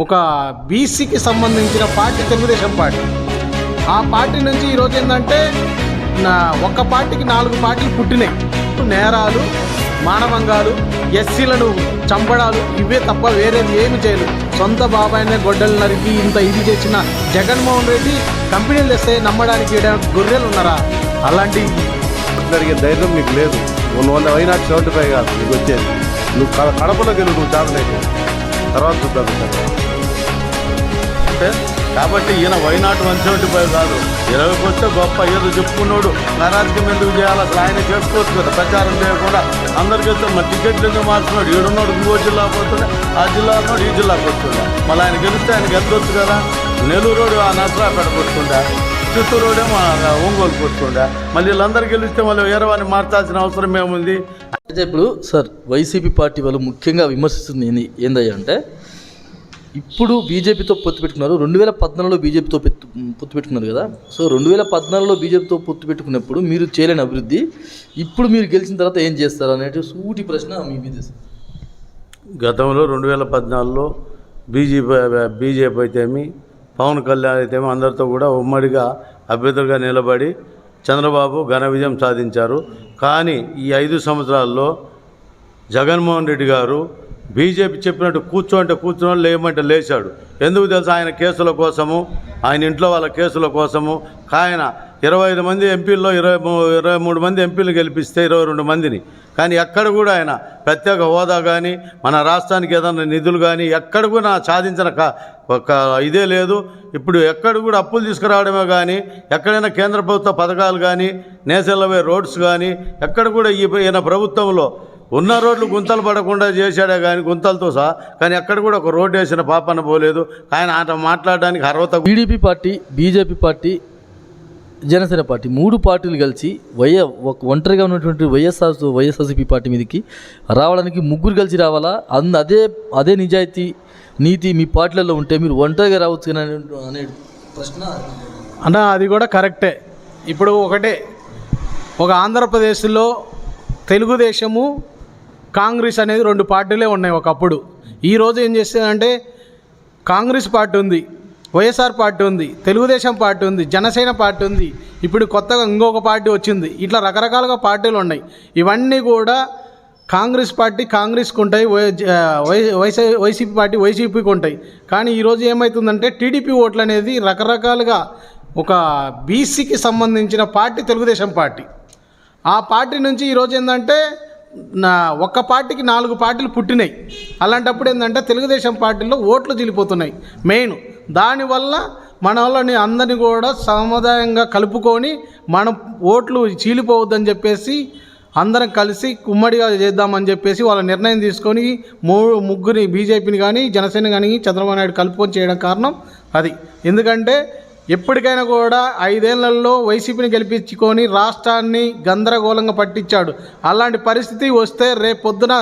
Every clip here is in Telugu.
ఒక బీసీకి సంబంధించిన పార్టీ తెలుగుదేశం పార్టీ. ఆ పార్టీ నుంచి ఈరోజు ఏంటంటే నా ఒక్క పార్టీకి నాలుగు పార్టీలు పుట్టినాయి. నేరాలు మానవంగాలు ఎస్సీలను చంపడాలు ఇవే తప్ప వేరేది ఏమి చేయలేదు. సొంత బాబాయినే గొడ్డలు నరికి ఇంత ఇది చేసిన జగన్మోహన్ రెడ్డి కంపెనీలు వేస్తే నమ్మడానికి గొర్రెలు ఉన్నారా? అలాంటి జరిగే ధైర్యం మీకు లేదు. నువ్వు వంద అయినా సెవెంటీ ఫైవ్ కాదు నీకు వచ్చేది. నువ్వు కడ- కడపలో గెలు నువ్వు చాలలేదు తర్వాత చూద్దాం. సార్ అంటే కాబట్టి ఈయన వైనాట్ వన్ సెవెంటీ ఫైవ్ కాదు. ఇరవైకి వస్తే గొప్ప ఏదో చెప్పుకున్నాడు. నారాజకీయం ఎందుకు చేయాలి? అసలు ఆయన చేసుకోవచ్చు కదా. ప్రచారం చేయకుండా అందరికీ వస్తే మరి టికెట్లు ఎందుకు మార్చున్నాడు ఈడున్నాడు ఇంకో జిల్లా పోతుండే ఆ జిల్లా ఉన్నాడు ఈ జిల్లాకు వస్తుండే మళ్ళీ ఆయన గెలిస్తే ఆయన గెలవచ్చు కదా? నెల్లూరు రోడ్ ఆ నర్సరాపేటకు వస్తుండే చిత్తూరు ఏమో ఒంగోలు ఒంగోలుకి మళ్ళీ వీళ్ళందరూ గెలిస్తే మళ్ళీ వేరే మార్చాల్సిన అవసరం ఏముంది? అయితే ఇప్పుడు సార్ వైసీపీ పార్టీ వాళ్ళు ముఖ్యంగా విమర్శిస్తుంది ఏంది ఏందయ్యా అంటే ఇప్పుడు బీజేపీతో పొత్తు పెట్టుకున్నారు. రెండు వేల పద్నాలుగులో బీజేపీతో పెట్టు పొత్తు పెట్టుకున్నారు కదా. సో రెండు వేల పద్నాలుగులో బీజేపీతో పొత్తు పెట్టుకున్నప్పుడు మీరు చేయలేని అభివృద్ధి. ఇప్పుడు మీరు గెలిచిన తర్వాత ఏం చేస్తారు అనేటి సూటి ప్రశ్న మీ మీద గతంలో రెండు వేల పద్నాలుగులో బీజేపీ బీజేపీ అయితేమి పవన్ కళ్యాణ్ అయితేమి అందరితో కూడా ఉమ్మడిగా అభ్యర్థులుగా నిలబడి చంద్రబాబు ఘన విజయం సాధించారు. కానీ ఈ ఐదు సంవత్సరాల్లో జగన్మోహన్ రెడ్డి గారు బీజేపీ చెప్పినట్టు కూర్చో అంటే కూర్చోని లేమంటే లేచాడు. ఎందుకు తెలుసా? ఆయన కేసుల కోసము ఆయన ఇంట్లో వాళ్ళ కేసుల కోసము. ఆయన ఇరవై ఐదు మంది ఎంపీల్లో ఇరవై మూ- ఇరవై మూడు మంది ఎంపీలు గెలిపిస్తే ఇరవై రెండు మందిని. కానీ ఎక్కడ కూడా ఆయన ప్రత్యేక హోదా కానీ మన రాష్ట్రానికి ఏదైనా నిధులు కానీ ఎక్కడ కూడా సాధించిన క- ఒక ఇదే లేదు. ఇప్పుడు ఎక్కడ కూడా అప్పులు తీసుకురావడమే కానీ ఎక్కడైనా కేంద్ర ప్రభుత్వ పథకాలు కానీ నేషనల్ వే రోడ్స్ కానీ ఎక్కడ కూడా ఈయన ప్రభుత్వంలో ఉన్న రోడ్లు గుంతలు పడకుండా చేశాడే కానీ గుంతలతో సహా కానీ ఎక్కడ కూడా ఒక రోడ్డు వేసిన పాపన పోలేదు. ఆయన ఆట మాట్లాడడానికి అర్హత TDP party BJP party Janasena party మూడు పార్టీలు కలిసి వైఎ ఒక ఒంటరిగా ఉన్నటువంటి వైఎస్ఆర్ వైఎస్ఆర్సీపీ పార్టీ మీదకి రావడానికి ముగ్గురు కలిసి రావాలా? అంద అదే అదే నిజాయితీ నీతి మీ పార్టీలలో ఉంటే మీరు ఒంటరిగా రావచ్చు అనే ప్రశ్న అన్న అది కూడా కరెక్టే. ఇప్పుడు ఒకటే ఒక ఆంధ్రప్రదేశ్లో తెలుగుదేశము కాంగ్రెస్ అనేది రెండు పార్టీలే ఉన్నాయి ఒకప్పుడు. ఈరోజు ఏం చేస్తుందంటే కాంగ్రెస్ పార్టీ ఉంది వైఎస్ఆర్ పార్టీ ఉంది తెలుగుదేశం పార్టీ ఉంది జనసేన పార్టీ ఉంది ఇప్పుడు కొత్తగా ఇంకొక పార్టీ వచ్చింది. ఇట్లా రకరకాలుగా పార్టీలు ఉన్నాయి. ఇవన్నీ కూడా కాంగ్రెస్ పార్టీ కాంగ్రెస్కి ఉంటాయి వై- జ- వై- వైసీ వైసీపీ పార్టీ వైసీపీకి ఉంటాయి. కానీ ఈరోజు ఏమవుతుందంటే టీడీపీ ఓట్లు అనేది రకరకాలుగా ఒక బీసీకి సంబంధించిన పార్టీ తెలుగుదేశం పార్టీ. ఆ పార్టీ నుంచి ఈరోజు ఏంటంటే నా ఒక్క పార్టీకి నాలుగు పార్టీలు పుట్టినాయి. అలాంటప్పుడు ఏంటంటే తెలుగుదేశం పార్టీలో ఓట్లు చిలిపోతున్నాయి. మెయిన్ దానివల్ల మన వాళ్ళని అందరినీ కూడా సముదాయంగా కలుపుకొని మనం ఓట్లు చీలిపోవద్దని చెప్పేసి అందరం కలిసి కుమ్మడిగా చేద్దామని చెప్పేసి వాళ్ళ నిర్ణయం తీసుకొని మూడు ముగ్గురిని బీజేపీని కానీ జనసేన కానీ చంద్రబాబు నాయుడు కలుపుకొని చేయడం కారణం అది. ఎందుకంటే ఎప్పటికైనా కూడా ఐదేళ్ళలో వైసీపీని గెలిపించుకొని రాష్ట్రాన్ని గందరగోళంగా పట్టించాడు. అలాంటి పరిస్థితి వస్తే రేపు పొద్దున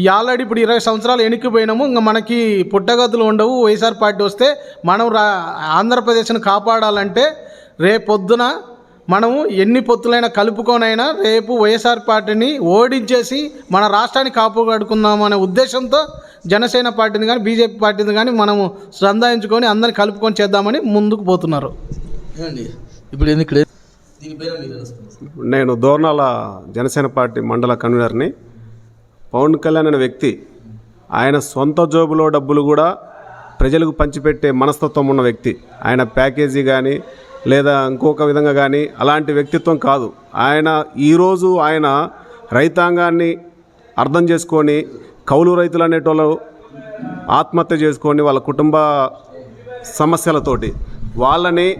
ఈ ఆల్రెడీ ఇప్పుడు ఇరవై సంవత్సరాలు ఎనిక్కిపోయినాము ఇంకా మనకి పుట్టగతులు ఉండవు. వైఎస్ఆర్ పార్టీ వస్తే మనం రా ఆంధ్రప్రదేశ్ను కాపాడాలంటే రేపొద్దున మనము ఎన్ని పొత్తులైనా కలుపుకొనైనా రేపు వైఎస్ఆర్ పార్టీని ఓడించేసి మన రాష్ట్రాన్ని కాపాడుకుందాం అనే ఉద్దేశంతో జనసేన పార్టీని కానీ బీజేపీ పార్టీని కానీ మనము సంధాయించుకొని అందరిని కలుపుకొని చేద్దామని ముందుకు పోతున్నారు. ఇప్పుడు ఏంది ఇక్కడ? దీనిపైన మీరు రెస్పాన్స్ నేను దోర్నాల జనసేన పార్టీ మండల కన్వీనర్ని. పవన్ కళ్యాణ్ అనే వ్యక్తి ఆయన సొంత జోబులో డబ్బులు కూడా ప్రజలకు పంచిపెట్టే మనస్తత్వం ఉన్న వ్యక్తి. ఆయన ప్యాకేజీ కానీ లేదా ఇంకొక విధంగా కానీ అలాంటి వ్యక్తిత్వం కాదు. ఆయన ఈరోజు ఆయన రైతాంగాన్ని అర్థం చేసుకొని కౌలు రైతులు అనేటోళ్ళు ఆత్మహత్య చేసుకొని వాళ్ళ కుటుంబ సమస్యలతోటి వాళ్ళని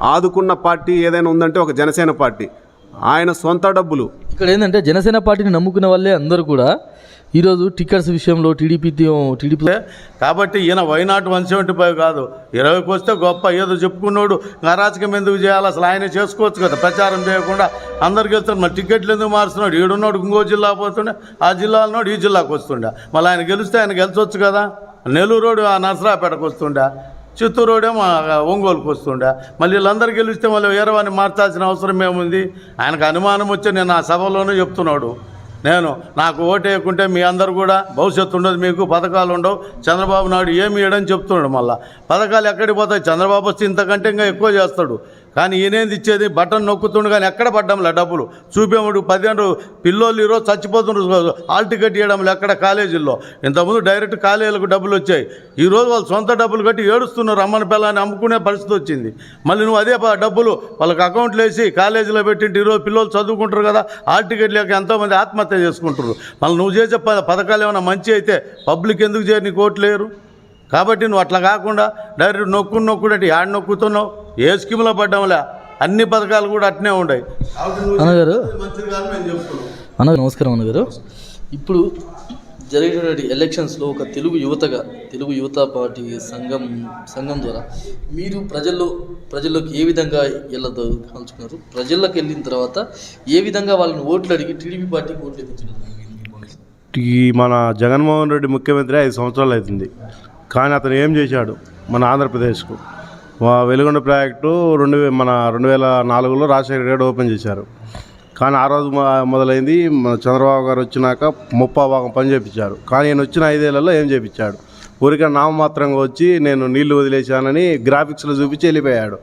ఆదుకున్న పార్టీ ఏదైనా ఉందంటే ఒక జనసేన పార్టీ. ఆయన సొంత డబ్బులు. ఇక్కడ ఏంటంటే జనసేన పార్టీని నమ్ముకున్న వాళ్ళే అందరూ కూడా ఈరోజు టికెట్స్ విషయంలో టీడీపీ టీడీపీ కాబట్టి ఈయన వైనాట్ వన్ సెవెంటీ ఫైవ్ కాదు. ఇరవైకి వస్తే గొప్ప ఏదో చెప్పుకున్నాడు అరాచకం ఎందుకు చేయాలి? అసలు ఆయన చేసుకోవచ్చు కదా. ప్రచారం చేయకుండా అందరికి వెళ్తారు మరి టికెట్లు ఎందుకు మారుస్తున్నాడు? ఈడున్నాడు ఇంకో జిల్లా పోతుండే ఆ జిల్లాలోడు ఈ జిల్లాకు వస్తుండే. మళ్ళీ ఆయన గెలిస్తే ఆయన గెలిచొచ్చు కదా. నెల్లూరు రోడ్ ఆ నర్సరాపేటకు వస్తుండే చిత్తూరు రోడేమో ఆ ఒంగోలుకు వస్తుండే. మళ్ళీ వీళ్ళందరూ గెలిస్తే మళ్ళీ వేరే మార్చాల్సిన అవసరం ఏముంది? ఆయనకు అనుమానం వచ్చి నేను ఆ సభలోనే చెప్తున్నాడు. నేను నాకు ఓటేయకుంటే మీ అందరు కూడా భవిష్యత్తు ఉండదు మీకు పథకాలు ఉండవు. చంద్రబాబు నాయుడు ఏమి ఇవ్వడని చెప్తున్నాడు మళ్ళీ. పథకాలు ఎక్కడికి పోతాయి? చంద్రబాబు వస్తే ఇంతకంటే ఇంకా ఎక్కువ చేస్తాడు. కానీ ఈయనేది ఇచ్చేది? బటన్ నొక్కుతుండు కానీ ఎక్కడ పడ్డంలే డబ్బులు? చూపేముడు పదిహేను పిల్లోళ్ళు ఈరోజు చచ్చిపోతున్నారు హాల్ టికెట్ ఇవ్వడంలో ఎక్కడ కాలేజీల్లో? ఇంతకుముందు డైరెక్ట్ కాలేజీలకు డబ్బులు వచ్చాయి. ఈరోజు వాళ్ళు సొంత డబ్బులు కట్టి ఏడుస్తున్నారు. అమ్మని పిల్లని అమ్ముకునే పరిస్థితి వచ్చింది. మళ్ళీ నువ్వు అదే డబ్బులు వాళ్ళకి అకౌంట్లు వేసి కాలేజీలో పెట్టింటి ఈరోజు పిల్లలు చదువుకుంటారు కదా హాల్ టికెట్ లేక ఎంతోమంది ఆత్మహత్య చేసుకుంటారు మళ్ళీ నువ్వు చేసే ప- పథకాలు ఏమైనా మంచి అయితే పబ్లిక్ ఎందుకు చేయరు నీకు ఓట్లు లేరు కాబట్టి నువ్వు అట్లా కాకుండా డైరెక్ట్ నొక్కు నొక్కుడు అంటే యాడ్ నొక్కుతున్నావు? ఏ స్కీమ్లో పడ్డాంలే అన్ని పథకాలు కూడా అట్నే ఉన్నాయి అన్నగారు మంచిది కాదు మేము చెప్తున్నాం. అన్న నమస్కారం అన్నగారు ఇప్పుడు జరిగినటువంటి ఎలక్షన్స్లో ఒక తెలుగు యువతగా తెలుగు యువత పార్టీ సంఘం సంఘం ద్వారా మీరు ప్రజల్లో ప్రజల్లోకి ఏ విధంగా వెళ్ళదలుచుకున్నారు ప్రజల్లోకి వెళ్ళిన తర్వాత ఏ విధంగా వాళ్ళని ఓట్లు అడిగి టీడీపీ పార్టీకి ఓట్లు వేయించగలుగుతారు ఈ మన జగన్మోహన్ రెడ్డి ముఖ్యమంత్రి ఐదు సంవత్సరాలు అవుతుంది. కానీ అతను ఏం చేశాడు? మన ఆంధ్రప్రదేశ్కు. వా- వెలుగొండ ప్రాజెక్టు రెండు మన రెండు వేల నాలుగులో రాజశేఖర గారు ఓపెన్ చేశారు. కానీ ఆ రోజు మొ- మొదలైంది మన చంద్రబాబు గారు వచ్చినాక ముప్పా భాగం పని చేపించారు. కానీ ఆయన వచ్చిన ఐదేళ్ళలో ఏం చేపించాడు? ఊరికే నామమాత్రంగా వచ్చి నేను నీళ్ళు వదిలేశానని గ్రాఫిక్స్లో చూపించి వెళ్ళిపోయాడు.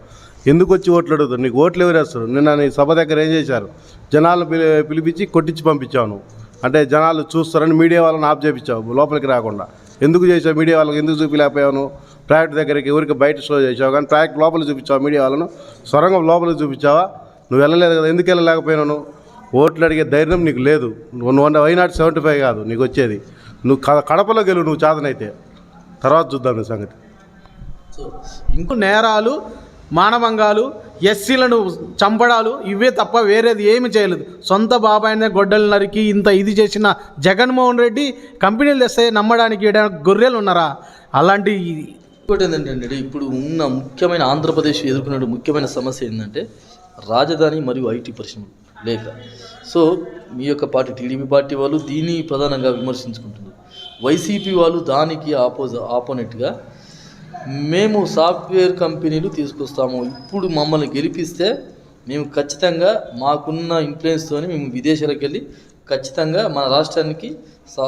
ఎందుకు వచ్చి ఓట్లు అడుగుతారు? నీకు ఓట్లు ఎవరు నిన్న నీ సభ దగ్గర ఏం చేశారు? జనాలను పిలి పిలిపించి కొట్టించి పంపించావు అంటే జనాలు చూస్తారని మీడియా వాళ్ళని ఆప్ చేయించావు లోపలికి రాకుండా. ఎందుకు చేసావు? మీడియా వాళ్ళకి ఎందుకు చూపిలేకపోయావు ప్రాజెక్ట్ దగ్గరికి ఊరికి బయట షో చేసావు? కానీ ప్రాజెక్ట్ లోపల చూపించావు మీడియా వాళ్ళను? సొరంగం లోపల చూపించావా? నువ్వు వెళ్ళలేదు కదా ఎందుకు వెళ్ళలేకపోయాను నువ్వు? ఓట్లు అడిగే ధైర్యం నీకు లేదు. నువ్వు one why not seventy five కాదు నీకు వచ్చేది. నువ్వు క- కడపలో గెలువు నువ్వు చాదనైతే. తర్వాత చూద్దాం సంగతి. ఇంకో నేరాలు మానభంగాలు ఎస్సీలను చంపడాలు ఇవే తప్ప వేరేది ఏమి చేయలేదు. సొంత బాబాయినే గొడ్డలు నరికి ఇంత ఇది చేసిన జగన్మోహన్ రెడ్డి కంపెనీలు తెస్తే నమ్మడానికి గొర్రెలు ఉన్నారా? అలాంటి ఇంకోటి ఏంటంటే ఇప్పుడు ఉన్న ముఖ్యమైన ఆంధ్రప్రదేశ్ ఎదుర్కొనే ముఖ్యమైన సమస్య ఏంటంటే రాజధాని మరియు ఐటీ పరిశ్రమలు లేక. సో మీ యొక్క పార్టీ టీడీపీ పార్టీ వాళ్ళు దీన్ని ప్రధానంగా విమర్శించుకుంటున్నారు. వైసీపీ వాళ్ళు దానికి ఆపోజ్ ఆపోనెట్గా మేము సాఫ్ట్వేర్ కంపెనీలు తీసుకొస్తాము. ఇప్పుడు మమ్మల్ని గెలిపిస్తే మేము ఖచ్చితంగా మాకున్న ఇన్ఫ్లుయెన్స్తో మేము విదేశాలకు వెళ్ళి ఖచ్చితంగా మన రాష్ట్రానికి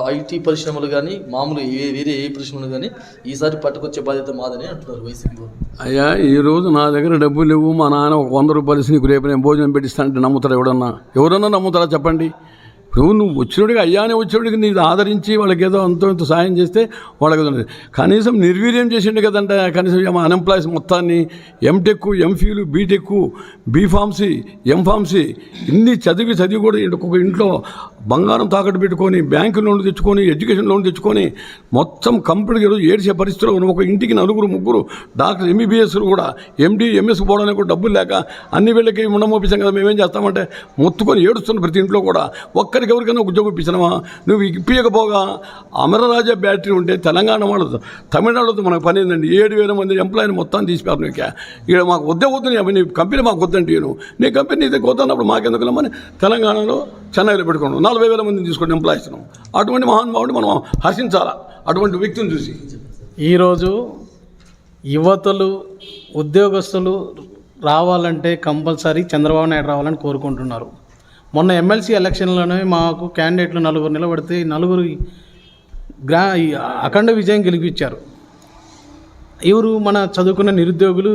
ఐటీ పరిశ్రమలు కానీ మామూలు వేరే ఏ పరిశ్రమలు కానీ ఈసారి పట్టుకొచ్చే బాధ్యత మాదని అంటున్నారు వైసీపీ అయ్యా ఈ రోజు నా దగ్గర డబ్బులు లేవు మా నాన్న ఒక వంద రూపాయలు నీకు రేపు నేను భోజనం పెట్టిస్తానంటే నమ్ముతారా ఎవడన్నా? ఎవరన్నా నమ్ముతారా చెప్పండి? ఇప్పుడు నువ్వు వచ్చినోడికి అయ్యానే వచ్చినోడికి నీ ఆదరించి వాళ్ళకి ఏదో అంతో ఇంత సాయం చేస్తే వాళ్ళకి కనీసం నిర్వీర్యం చేసిండు కదంట కనీసం అన్ఎంప్లాయీస్ మొత్తాన్ని MTech MPhil BTech BPharmacy MPharmacy ఇన్ని చదివి చదివి కూడా ఒక్కొక్క ఇంట్లో బంగారం తాకట్టు పెట్టుకొని బ్యాంకు లోన్ తెచ్చుకొని ఎడ్యుకేషన్ లోన్ తెచ్చుకొని మొత్తం కంపెనీకి ఈరోజు ఏడ్చే పరిస్థితిలో ఉన్న. ఒక ఇంటికి నలుగురు ముగ్గురు డాక్టర్ ఎంబీబీఎస్లు కూడా ఎండి ఎంఎస్ పోవడానికి కూడా డబ్బులు లేక అన్ని వీళ్ళకి ఉండమోపించాం కదా మేమేం చేస్తామంటే మొత్తుకొని ఏడుస్తున్న ప్రతి ఇంట్లో కూడా ఒక్కరికి ఎవరికైనా ఉద్యోగం ఇప్పించినామా? నువ్వు ఇప్పించకపోగా అమరరాజ బ్యాటరీ ఉంటే తెలంగాణ వాళ్ళతో తమిళనాడుతో మనకు పని ఏందండి? ఏడు వేల మంది ఎంప్లాయీని మొత్తం తీసిపారు నీకు. ఇక్కడ మాకు వద్దే వద్దు నీ కంపెనీ మాకు వద్దంటే నేను నీ కంపెనీ నీ దగ్గర వద్దన్నప్పుడు మాకెందుకు తెలంగాణలో చెన్నైలో పెట్టుకున్నాం. నలభై వేల మందిని తీసుకోండి ఎంప్లాయీస్ అటువంటి మహానుభావుడిని మనం హర్షించాలా? అటువంటి వ్యక్తిని చూసి. ఈరోజు యువతలు ఉద్యోగస్తులు రావాలంటే కంపల్సరీ చంద్రబాబు నాయుడు రావాలని కోరుకుంటున్నారు. మొన్న ఎమ్మెల్సీ ఎలక్షన్లోనే మాకు క్యాండిడేట్లు నలుగురు నిలబడితే నలుగురు గ్రా అఖండ విజయం గెలిపించారు. ఎవరు మన చదువుకున్న నిరుద్యోగులు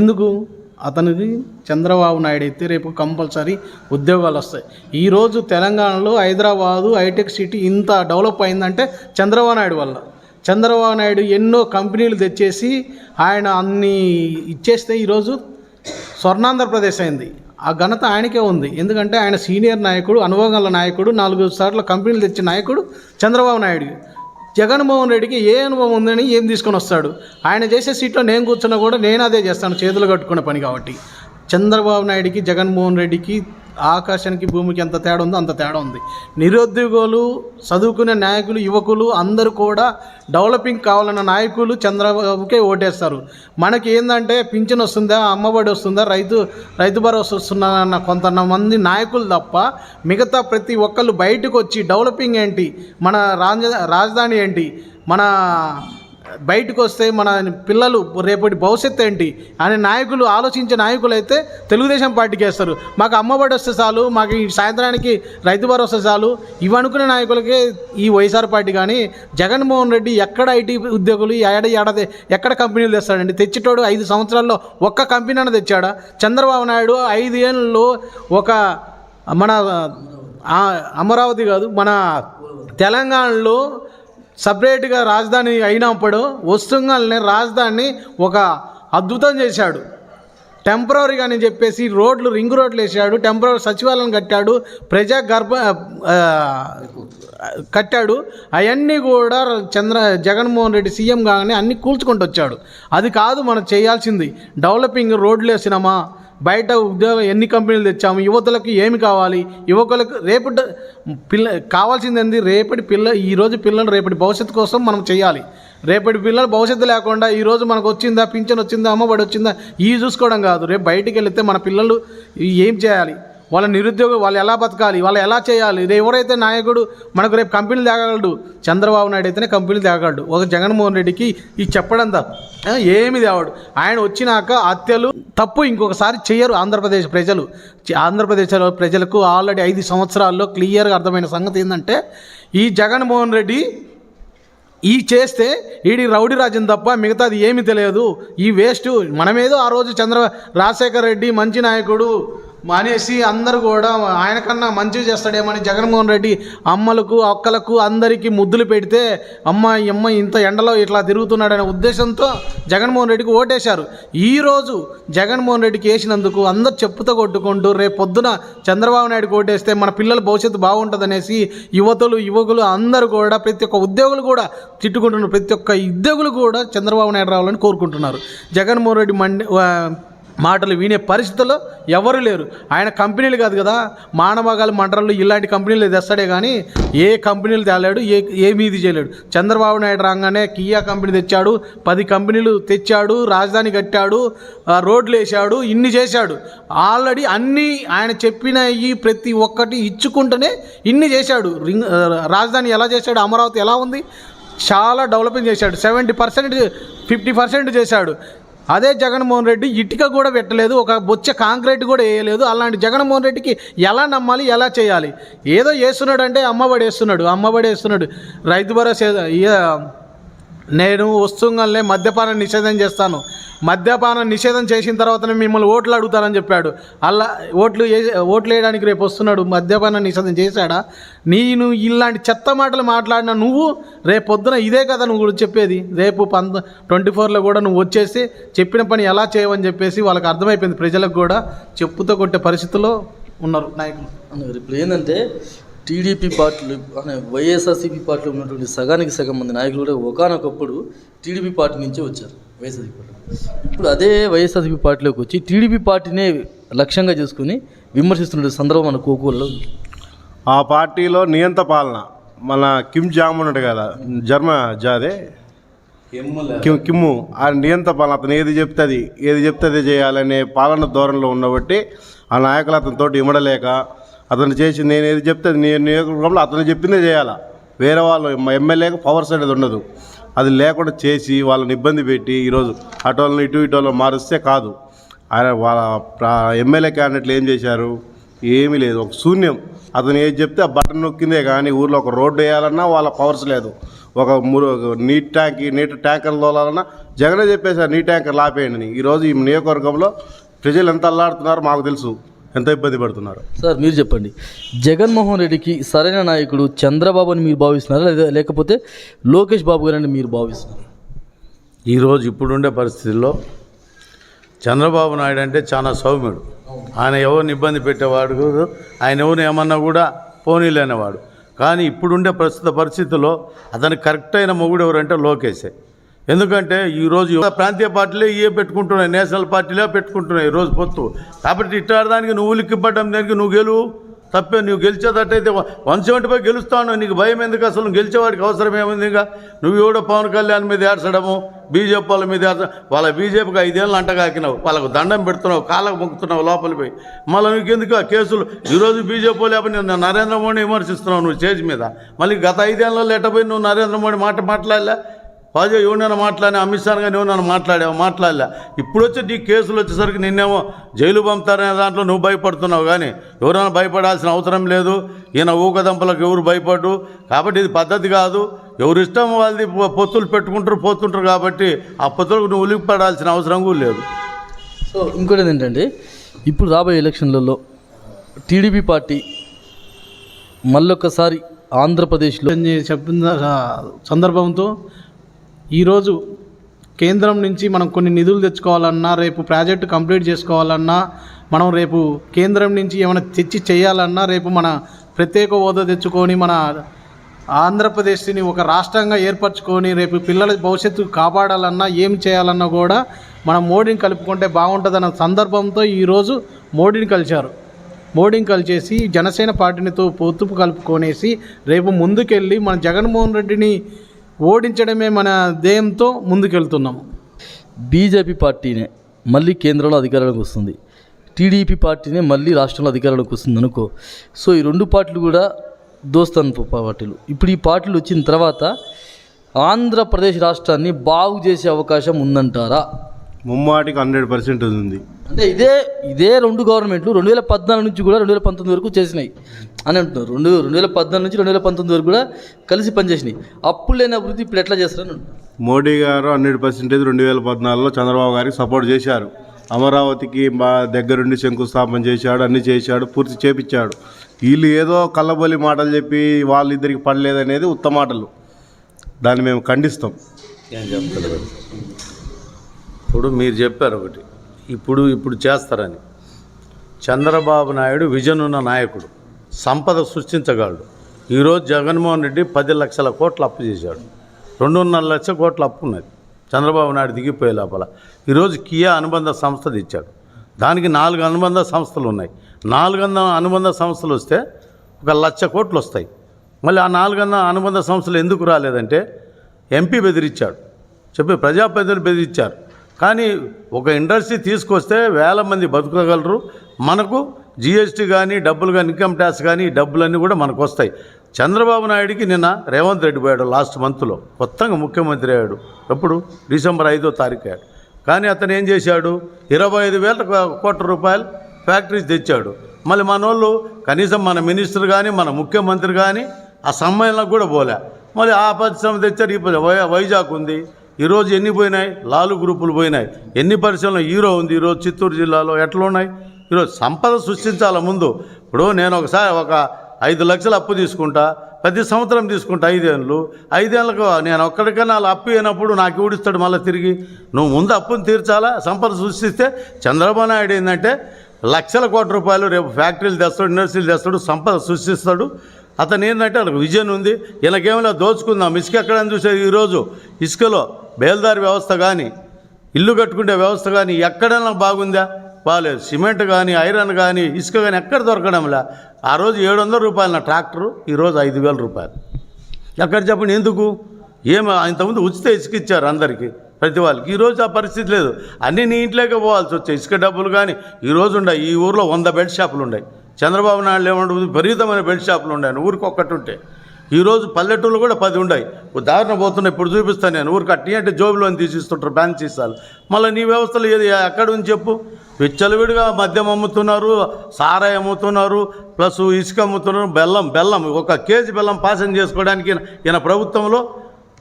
ఎందుకు? అతనికి చంద్రబాబు నాయుడు అయితే రేపు కంపల్సరీ ఉద్యోగాలు వస్తాయి. ఈరోజు తెలంగాణలో హైదరాబాదు హైటెక్ సిటీ ఇంత డెవలప్ అయిందంటే చంద్రబాబు నాయుడు వల్ల. చంద్రబాబు నాయుడు ఎన్నో కంపెనీలు తెచ్చేసి ఆయన అన్ని ఇచ్చేస్తే ఈరోజు స్వర్ణాంధ్రప్రదేశ్ అయింది. ఆ ఘనత ఆయనకే ఉంది. ఎందుకంటే ఆయన సీనియర్ నాయకుడు అనుభవం గల నాయకుడు నాలుగు సార్లు కంపెనీలు తెచ్చిన నాయకుడు చంద్రబాబు నాయుడు. జగన్మోహన్ రెడ్డికి ఏ అనుభవం ఉందని ఏం తీసుకొని వస్తాడు? ఆయన చేసే సీట్లో నేను కూర్చున్నా కూడా నేను అదే చేస్తాను చేతులు కట్టుకునే పని కాబట్టి. చంద్రబాబు నాయుడికి జగన్మోహన్ రెడ్డికి ఆకాశానికి భూమికి ఎంత తేడా ఉందో అంత తేడా ఉంది. నిరుద్యోగులు చదువుకునే నాయకులు యువకులు అందరూ కూడా డెవలపింగ్ కావాలన్న నాయకులు చంద్రబాబుకే ఓటేస్తారు. మనకి ఏంటంటే పింఛన్ వస్తుందా అమ్మఒడి వస్తుందా రైతు రైతు భరోసా వస్తుందా అన్న కొంతమంది నాయకులు తప్ప మిగతా ప్రతి ఒక్కళ్ళు బయటకు వచ్చి డెవలపింగ్ ఏంటి? మన రాజ రాజధాని ఏంటి? మన బయటకు వస్తే మన పిల్లలు రేపటి భవిష్యత్తు ఏంటి అనే నాయకులు ఆలోచించే నాయకులు అయితే తెలుగుదేశం పార్టీకి వేస్తారు. మాకు అమ్మఒడి వస్తే చాలు మాకు ఈ సాయంత్రానికి రైతు భరోసా చాలు. ఇవి అనుకునే నాయకులకే ఈ వైఎస్ఆర్ పార్టీ కానీ జగన్మోహన్ రెడ్డి ఎక్కడ ఐటీ ఉద్యోగులు ఏడ ఏడాది ఎక్కడ కంపెనీలు తెస్తాడండి? తెచ్చేటోడు ఐదు సంవత్సరాల్లో ఒక్క కంపెనీ అని తెచ్చాడా? చంద్రబాబు నాయుడు ఐదు ఏళ్ళలో ఒక మన అమరావతి కాదు మన తెలంగాణలో సపరేట్గా రాజధాని అయినప్పుడు వస్తుంగానే రాజధానిని ఒక అద్భుతం చేశాడు. టెంపరీగా అని చెప్పేసి రోడ్లు రింగ్ రోడ్లు వేసాడు టెంపరీ సచివాలయం కట్టాడు. ప్రజా గర్భ కట్టాడు. అవన్నీ కూడా చంద్ర జగన్మోహన్ రెడ్డి సీఎం కాగానే అన్నీ కూల్చుకుంటూ వచ్చాడు అది కాదు మనం చేయాల్సింది డెవలపింగ్ రోడ్లు వేసినామా బయట ఉద్యోగం ఎన్ని కంపెనీలు తెచ్చాము యువతలకు ఏమి కావాలి యువకులకు రేపటి పిల్ల కావాల్సింది ఏంది? రేపటి పిల్ల ఈరోజు పిల్లలు రేపటి భవిష్యత్తు కోసం మనం చేయాలి. రేపటి పిల్లలు భవిష్యత్తు లేకుండా ఈరోజు మనకు వచ్చిందా పింఛన్ వచ్చిందా అమ్మబడి వచ్చిందా ఇవి చూసుకోవడం కాదు. రేపు బయటికి వెళితే మన పిల్లలు ఏం చేయాలి? వాళ్ళ నిరుద్యోగం వాళ్ళు ఎలా బతకాలి వాళ్ళు ఎలా చేయాలి? ఇది ఎవరైతే నాయకుడు మనకు రేపు కంపెనీలు తేగలడు చంద్రబాబు నాయుడు అయితేనే కంపెనీలు తేగలడు ఒక జగన్మోహన్ రెడ్డికి ఈ చెప్పడం తప్ప ఏమి తేవాడు. ఆయన వచ్చినాక హత్యలు తప్పు ఇంకొకసారి చేయరు ఆంధ్రప్రదేశ్ ప్రజలు. ఆంధ్రప్రదేశ్ ప్రజలకు ఆల్రెడీ ఐదు సంవత్సరాల్లో క్లియర్గా అర్థమైన సంగతి ఏంటంటే ఈ జగన్మోహన్ రెడ్డి ఈ చేస్తే ఈడి రౌడీ రాజ్యం తప్ప మిగతాది ఏమీ తెలియదు. ఈ వేస్ట్ మనమేదో ఆ రోజు చంద్ర రాజశేఖర్ రెడ్డి మంచి నాయకుడు మానేసి అందరూ కూడా ఆయనకన్నా మంచిగా చేస్తాడేమని జగన్మోహన్ రెడ్డి అమ్మలకు అక్కలకు అందరికీ ముద్దులు పెడితే అమ్మ అమ్మ ఇంత ఎండలో ఇట్లా తిరుగుతున్నాడనే ఉద్దేశంతో జగన్మోహన్ రెడ్డికి ఓటేశారు. ఈరోజు జగన్మోహన్ రెడ్డికి వేసినందుకు అందరు చెప్పుతో కొట్టుకుంటూ రేపు పొద్దున చంద్రబాబు నాయుడుకి ఓటేస్తే మన పిల్లల భవిష్యత్తు బాగుంటుందనేసి యువతులు యువకులు అందరూ కూడా ప్రతి ఒక్క ఉద్యోగులు కూడా తిట్టుకుంటున్నారు. ప్రతి ఒక్క ఉద్యోగులు కూడా చంద్రబాబు నాయుడు రావాలని కోరుకుంటున్నారు. జగన్మోహన్ రెడ్డి మండి మాటలు వినే పరిస్థితుల్లో ఎవరు లేరు. ఆయన కంపెనీలు కాదు కదా. మానవగాలి మండలంలో ఇలాంటి కంపెనీలు తెస్తాడే కానీ ఏ కంపెనీలు తేలాడు ఏ ఏమీ ఇది చేయలేడు. చంద్రబాబు నాయుడు రాగానే కియా కంపెనీ తెచ్చాడు పది కంపెనీలు తెచ్చాడు రాజధాని కట్టాడు రోడ్లు వేసాడు ఇన్ని చేశాడు. ఆల్రెడీ అన్నీ ఆయన చెప్పిన ఈ ప్రతి ఒక్కటి ఇచ్చుకుంటూనే ఇన్ని చేశాడు. రింగ్ రాజధాని ఎలా చేశాడు అమరావతి ఎలా ఉంది చాలా డెవలపింగ్ చేశాడు. సెవెంటీ పర్సెంట్ ఫిఫ్టీ పర్సెంట్ చేశాడు. అదే జగన్మోహన్ రెడ్డి ఇటుక కూడా పెట్టలేదు ఒక బొచ్చ కాంక్రీట్ కూడా వేయలేదు. అలాంటి జగన్మోహన్ రెడ్డికి ఎలా నమ్మాలి ఎలా చేయాలి? ఏదో వేస్తున్నాడు అంటే అమ్మబడి వేస్తున్నాడు అమ్మబడి వేస్తున్నాడు రైతు భరోసా నేను వస్తుంగానే మద్యపానం నిషేధం చేస్తాను. మద్యపానం నిషేధం చేసిన తర్వాతనే మిమ్మల్ని ఓట్లు అడుగుతానని చెప్పాడు. అలా ఓట్లు ఓట్లు వేయడానికి రేపు వస్తున్నాడు మద్యపానం నిషేధం చేశాడా? నేను ఇలాంటి చెత్త మాటలు మాట్లాడిన నువ్వు రేపు పొద్దున ఇదే కదా నువ్వు కూడా చెప్పేది. రేపు పంత ట్వంటీ ఫోర్లో కూడా నువ్వు వచ్చేసి చెప్పిన పని ఎలా చేయవని చెప్పేసి వాళ్ళకి అర్థమైపోయింది. ప్రజలకు కూడా చెప్పుతో కొట్టే పరిస్థితిలో ఉన్నారు నాయకులు. ఇప్పుడు ఏంటంటే టీడీపీ పార్టీలు అనే వైఎస్ఆర్సీపీ పార్టీలో ఉన్నటువంటి సగానికి సగం మంది నాయకులు కూడా ఒకనొకప్పుడు టీడీపీ పార్టీ నుంచే వచ్చారు వైఎస్ఆర్సీపీ పార్టీ ఇప్పుడు అదే వైఎస్ఆర్సీపీ పార్టీలోకి వచ్చి టీడీపీ పార్టీనే లక్ష్యంగా చేసుకుని విమర్శిస్తున్న సందర్భం మన కోకోలలో ఆ పార్టీలో నియంత పాలన మన కిమ్ జామ్ ఉన్నాడు కదా జర్మ జాదే? కిమ్ కిమ్ము ఆ నియంత పాలన అతను ఏది చెప్తే అది ఏది చెప్తే అదే చేయాలనే పాలన ధోరణిలో ఉండబట్టి ఆ నాయకులు అతనితోటి ఇమడలేక అతను చేసి నేను ఏది చెప్తే నేను నియోజకవర్గంలో అతను చెప్పిందే చేయాలా? వేరే వాళ్ళు ఎమ్మెల్యేకి పవర్స్ అనేది ఉండదు. అది లేకుండా చేసి వాళ్ళని ఇబ్బంది పెట్టి ఈరోజు అటు వాళ్ళని ఇటు ఇటు వాళ్ళని మారుస్తే కాదు. ఆయన వాళ్ళ ఎమ్మెల్యే క్యాండిడేట్లు ఏం చేశారు? ఏమీ లేదు. ఒక శూన్యం. అతను ఏది చెప్తే ఆ బటన్ నొక్కిందే కానీ ఊర్లో ఒక రోడ్డు వేయాలన్నా వాళ్ళ పవర్స్ లేదు. ఒక మూడు నీట్ ట్యాంక్ నీటి ట్యాంకర్ తోలాలన్నా జగనే చెప్పేశారు నీటి ట్యాంకర్ ఆపేయండి ఈరోజు ఈ నియోజకవర్గంలో ప్రజలు ఎంత అల్లాడుతున్నారో మాకు తెలుసు. ఎంత ఇబ్బంది పడుతున్నారు? సార్ మీరు చెప్పండి. జగన్మోహన్ రెడ్డికి సరైన నాయకుడు చంద్రబాబు అని మీరు భావిస్తున్నారా లేదా లేకపోతే లోకేష్ బాబు గారని మీరు భావిస్తున్నారు? ఈరోజు ఇప్పుడుండే పరిస్థితుల్లో చంద్రబాబు నాయుడు అంటే చాలా సౌమ్యుడు. ఆయన ఎవరిని ఇబ్బంది పెట్టేవాడు కాదు. ఆయన ఎవరిని ఏమన్నా కూడా పోనీలేనివాడు కానీ ఇప్పుడుండే ప్రస్తుత పరిస్థితుల్లో అతనికి కరెక్ట్ అయిన మొగుడు ఎవరంటే లోకేషే. ఎందుకంటే ఈరోజు ప్రాంతీయ పార్టీలే ఇవే పెట్టుకుంటున్నాయి? నేషనల్ పార్టీలే పెట్టుకుంటున్నాయి ఈరోజు పొత్తు. కాబట్టి ఇట్టాడడానికి నువ్వు లిక్కిపడ్డం దానికి నువ్వు గెలువు తప్పే నువ్వు గెలిచేటట్టయితే వన్ సెవెంటీ ఫైవ్ గెలుస్తాను నీకు భయం ఎందుకు అసలు? నువ్వు గెలిచేవాడికి అవసరం ఏముంది ఇంకా? నువ్వు కూడా పవన్ కళ్యాణ్ మీద ఏడ్చడము బీజేపీ వాళ్ళ మీద ఏడ్చ వాళ్ళ బీజేపీకి ఐదేళ్ళు అంటగాకినావు వాళ్ళకు దండం పెడుతున్నావు కాళ్ళకు మొక్కుతున్నావు లోపలికి పోయి. మళ్ళీ నీకెందుకు ఆ కేసులు? ఈరోజు బీజేపీ లేకపోతే నేను నరేంద్ర మోడీ విమర్శిస్తున్నావు నువ్వు స్టేజ్ మీద. మళ్ళీ గత ఐదేళ్ళలో ఎట్టపోయి నువ్వు నరేంద్ర మోడీ మాట మాట్లాడలే? వాజు ఎవరైనా మాట్లాడి అమిత్ షా కానీ ఎవరైనా మాట్లాడావు? మాట్లాడలే. ఇప్పుడు వచ్చి నీ కేసులు వచ్చేసరికి నిన్నేమో జైలు పంపుతారనే దాంట్లో నువ్వు భయపడుతున్నావు కానీ ఎవరైనా భయపడాల్సిన అవసరం లేదు. ఈయన ఊకదంపలకు ఎవరు భయపడు కాబట్టి ఇది పద్ధతి కాదు. ఎవరు ఇష్టం వాళ్ళది పొత్తులు పెట్టుకుంటారు పోతుంటారు కాబట్టి ఆ పొత్తులకు నువ్వు ఉలికి పడాల్సిన అవసరం కూడా లేదు. సో ఇంకోటి ఏంటంటే ఇప్పుడు రాబోయే ఎలక్షన్లలో టీడీపీ పార్టీ మళ్ళొకసారి ఆంధ్రప్రదేశ్లో చెప్పిన సందర్భంతో ఈరోజు కేంద్రం నుంచి మనం కొన్ని నిధులు తెచ్చుకోవాలన్నా రేపు ప్రాజెక్టు కంప్లీట్ చేసుకోవాలన్నా మనం రేపు కేంద్రం నుంచి ఏమైనా తెచ్చి చేయాలన్నా రేపు మన ప్రత్యేక హోదా తెచ్చుకొని మన ఆంధ్రప్రదేశ్ని ఒక రాష్ట్రంగా ఏర్పరచుకొని రేపు పిల్లల భవిష్యత్తు కాపాడాలన్నా ఏం చేయాలన్నా కూడా మనం మోడీని కలుపుకుంటే బాగుంటుందన్న సందర్భంతో ఈరోజు మోడీని కలిశారు. మోడీని కలిసేసి జనసేన పార్టీనితో పొత్తుపు కలుపుకొనేసి రేపు ముందుకెళ్ళి మన జగన్మోహన్ రెడ్డిని ఓడించడమే మన ధ్యేయంతో ముందుకెళ్తున్నాము. బీజేపీ పార్టీనే మళ్ళీ కేంద్రంలో అధికారంలోకి వస్తుంది. టీడీపీ పార్టీనే మళ్ళీ రాష్ట్రంలో అధికారంలోకి వస్తుంది అనుకో. సో ఈ రెండు పార్టీలు కూడా దోస్తాను పార్టీలు. ఇప్పుడు ఈ పార్టీలు వచ్చిన తర్వాత ఆంధ్రప్రదేశ్ రాష్ట్రాన్ని బాగు చేసే అవకాశం ఉందంటారా? ముమ్మాటికి హండ్రెడ్ పర్సెంట్ ఉంది. అంటే ఇదే ఇదే రెండు గవర్నమెంట్లు రెండు వేల పద్నాలుగు నుంచి కూడా రెండు వేల పంతొమ్మిది వరకు చేసినాయి అని అంటున్నారు. రెండు రెండు వేల పద్నాలుగు నుంచి రెండు వేల పంతొమ్మిది వరకు కూడా కలిసి పనిచేసినాయి. అప్పుడు లేని అభివృద్ధి ఇప్పుడు ఎట్లా చేస్తారని అంటున్నారు. మోడీ గారు హండ్రెడ్ పర్సెంటేజ్ రెండు వేల పద్నాలుగులో చంద్రబాబు గారికి సపోర్ట్ చేశారు. అమరావతికి మా దగ్గరుండి శంకుస్థాపన చేశాడు అన్ని చేశాడు పూర్తి చేపించాడు వీళ్ళు ఏదో కళ్ళబొలి మాటలు చెప్పి వాళ్ళిద్దరికి పడలేదనేది ఉత్తమ మాటలు. దాన్ని మేము ఖండిస్తాం. ఇప్పుడు మీరు చెప్పారు ఒకటి. ఇప్పుడు ఇప్పుడు చేస్తారని. చంద్రబాబు నాయుడు విజన్ ఉన్న నాయకుడు. సంపద సృష్టించగలడు. ఈరోజు జగన్మోహన్ రెడ్డి పది లక్షల కోట్లు అప్పు చేశాడు. రెండున్నర లక్షల కోట్లు అప్పు ఉన్నది. చంద్రబాబు నాయుడు దిగిపోయే లోపల. ఈరోజు కియా అనుబంధ సంస్థ తెచ్చాడు. దానికి నాలుగు అనుబంధ సంస్థలు ఉన్నాయి. నాలుగు అనుబంధ సంస్థలు వస్తే ఒక లక్ష కోట్లు వస్తాయి. మళ్ళీ ఆ నాలుగు అనుబంధ సంస్థలు ఎందుకు రాలేదంటే ఎంపీ బెదిరించాడు. చెప్పి ప్రజాప్రతినిధులు బెదిరించారు. కానీ ఒక ఇండస్ట్రీ తీసుకొస్తే వేల మంది బతుకగలరు. మనకు జిఎస్టీ కానీ డబ్బులు కానీ ఇన్కమ్ ట్యాక్స్ కానీ డబ్బులన్నీ కూడా మనకు వస్తాయి చంద్రబాబు నాయుడికి నిన్న రేవంత్ రెడ్డి పోయాడు లాస్ట్ మంత్లో. కొత్తగా ముఖ్యమంత్రి అయ్యాడు. ఎప్పుడు? డిసెంబర్ ఐదో తారీఖు అయ్యాడు. కానీ అతను ఏం చేశాడు? ఇరవై ఐదు వేల కోట్ల రూపాయలు ఫ్యాక్టరీస్ తెచ్చాడు. మళ్ళీ మన వాళ్ళు కనీసం మన మినిస్టర్ కానీ మన ముఖ్యమంత్రి కానీ ఆ సమ్మేళనకు కూడా పోలే. మళ్ళీ ఆ పరిశ్రమ తెచ్చారు ఈ వైజాగ్ ఉంది. ఈరోజు ఎన్ని పోయినాయి? లాలు గ్రూపులు పోయినాయి. ఎన్ని పరిశ్రమలు హీరో ఉంది. ఈరోజు చిత్తూరు జిల్లాలో ఎట్లా ఉన్నాయి? ఈరోజు సంపద సృష్టించాల ముందు. ఇప్పుడు నేను ఒకసారి ఒక ఐదు లక్షలు అప్పు తీసుకుంటా ప్రతి సంవత్సరం తీసుకుంటా ఐదేళ్ళు ఐదేళ్ళకు నేను ఒక్కడికైనా అలా అప్పు అయినప్పుడు నాకు ఊడిస్తాడు మళ్ళీ తిరిగి? నువ్వు ముందు అప్పును తీర్చాలా? సంపద సృష్టిస్తే చంద్రబాబు నాయుడు ఏంటంటే లక్షల కోట్ల రూపాయలు రేపు ఫ్యాక్టరీలు తెస్తాడు ఇండస్ట్రీలు తెస్తాడు సంపద సృష్టిస్తాడు. అతను ఏంటంటే వాళ్ళకి విజన్ ఉంది. ఈయనకేమైనా దోచుకుందాం. ఇసుక ఎక్కడని చూసారు ఈరోజు. ఇసుకలో బేల్దారి వ్యవస్థ కానీ ఇల్లు కట్టుకునే వ్యవస్థ కానీ ఎక్కడైనా బాగుందా? బాగాలేదు సిమెంట్ కానీ ఐరన్ కానీ ఇసుక కానీ ఎక్కడ దొరకడంలా? ఆ రోజు ఏడు వందల రూపాయల ట్రాక్టరు ఈరోజు ఐదు వేల రూపాయలు. ఎక్కడ చెప్పండి ఎందుకు? ఏమి ఇంతకుముందు ఉచిత ఇసుక ఇచ్చారు అందరికీ ప్రతి వాళ్ళకి. ఈరోజు ఆ పరిస్థితి లేదు. అన్నీ నీ ఇంట్లోకి పోవాల్సి వచ్చాయి. ఇసుక డబ్బులు కానీ ఈ ఉన్నాయి ఈ ఊర్లో వంద బెడ్ షాపులు ఉన్నాయి చంద్రబాబు నాయుడు ఏమంటే విపరీతమైన బెడ్ షాపులు ఉన్నాయి ఊరికి ఒక్కటి ఉంటే. ఈరోజు పల్లెటూళ్ళు కూడా పది ఉన్నాయి దారిన పోతున్నాయి ఇప్పుడు చూపిస్తాను నేను ఊరికి అట్టి అంటే జోబులో తీసిస్తుంటారు బ్యాన్ సీసాలు. మళ్ళీ నీ వ్యవస్థలు ఏది ఎక్కడ ఉంది చెప్పు. విచ్చలవిడిగా మద్యం అమ్ముతున్నారు సారాయి అమ్ముతున్నారు ప్లస్ ఇసుక అమ్ముతున్నారు బెల్లం బెల్లం ఒక కేజీ బెల్లం పాసం చేసుకోవడానికి ఈయన ప్రభుత్వంలో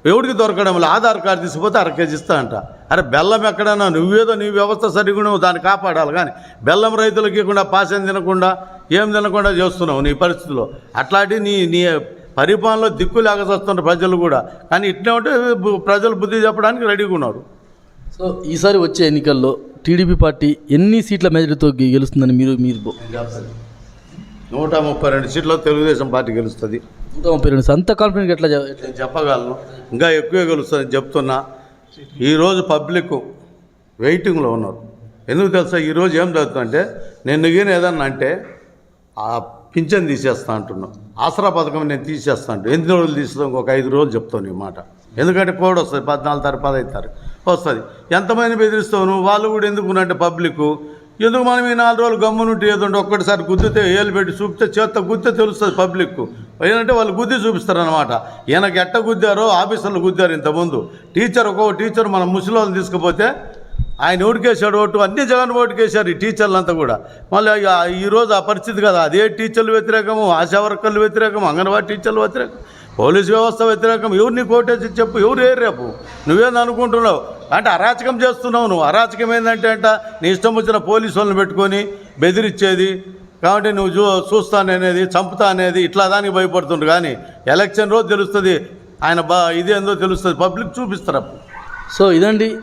ఎవడికి దొరకడం లేదు? ఆధార్ కార్డు తీసుకుపోతే అర కేజీ ఇస్తా అంట. అరే బెల్లం ఎక్కడైనా నువ్వేదో నీ వ్యవస్థ సరిగ్గా నువ్వు దాన్ని కాపాడాలి కానీ బెల్లం రైతులకు ఇవ్వకుండా పాసం తినకుండా ఏం తినకుండా చేస్తున్నావు నీ పరిస్థితిలో? అట్లాంటి నీ నీ పరిపాలనలో దిక్కు లేక వస్తున్నారు ప్రజలు కూడా. కానీ ఇట్లా ఉంటే ప్రజలు బుద్ధి చెప్పడానికి రెడీగా ఉన్నారు. సో ఈసారి వచ్చే ఎన్నికల్లో టీడీపీ పార్టీ ఎన్ని సీట్ల మెజారిటీతో గెలుస్తుందని మీరు మీరు నూట ముప్పై రెండు సీట్లో తెలుగుదేశం పార్టీ గెలుస్తుంది. నూట ముప్పై రెండు అంత కాన్ఫిడెంట్ ఎట్లా నేను చెప్పగలను. ఇంకా ఎక్కువే గెలుస్తుంది చెప్తున్నా. ఈరోజు పబ్లిక్ వెయిటింగ్లో ఉన్నారు. ఎందుకు తెలుసా? ఈరోజు ఏం జరుగుతుందంటే నేను నిగిన ఏదన్నా అంటే ఆ పింఛన్ తీసేస్తా అంటున్నాను ఆసరా పథకం నేను తీసేస్తా అంటే ఎన్ని రోజులు తీస్తాం ఇంకొక ఐదు రోజులు చెప్తాను ఈ మాట. ఎందుకంటే కోడ్ వస్తుంది. పద్నాలుగు తారీఖు పదహైదు తారీఖు వస్తుంది. ఎంతమంది బెదిరిస్తావు నువ్వు? వాళ్ళు కూడా ఎందుకు అంటే పబ్లిక్ ఎందుకు మనం ఈ నాలుగు రోజులు గమ్మునుంటే ఏదో ఒక్కటిసారి గుద్దితే ఏలు పెట్టి చూపితే చేత్తో గుద్దితే తెలుస్తుంది పబ్లిక్. ఏంటంటే వాళ్ళు గుద్ది చూపిస్తారనమాట ఈయనకి ఎట్ట గుద్దారో ఆఫీసర్లు గుద్దారు ఇంతకుముందు. టీచర్ ఒక్కొక్క టీచర్ మన ముసలిని తీసుకుపోతే ఆయన ఓటుకేసాడు ఓటు అన్ని జగన్ ఓటుకేశారు ఈ టీచర్లంతా కూడా. మళ్ళీ ఈరోజు ఆ పరిస్థితి కదా. అదే టీచర్లు వ్యతిరేకము ఆశా వర్కర్లు వ్యతిరేకం అంగన్వాడీ టీచర్లు వ్యతిరేకం. పోలీస్ వ్యవస్థ వ్యతిరేకం. ఎవరిని కోటేసి చెప్పు ఎవరు ఏరు రేపు? నువ్వేం అనుకుంటున్నావు? అంటే అరాచకం చేస్తున్నావు నువ్వు. అరాచకం ఏంటంటే అంట నీ ఇష్టం వచ్చిన పోలీసు వాళ్ళని పెట్టుకొని బెదిరిచ్చేది. కాబట్టి నువ్వు చూ చూస్తాననేది చంపుతా అనేది ఇట్లా దానికి భయపడుతుండ్రు. కానీ ఎలక్షన్ రోజు తెలుస్తుంది. ఆయన బా ఇదేందో తెలుస్తుంది. పబ్లిక్ చూపిస్తారు సో ఇదండి.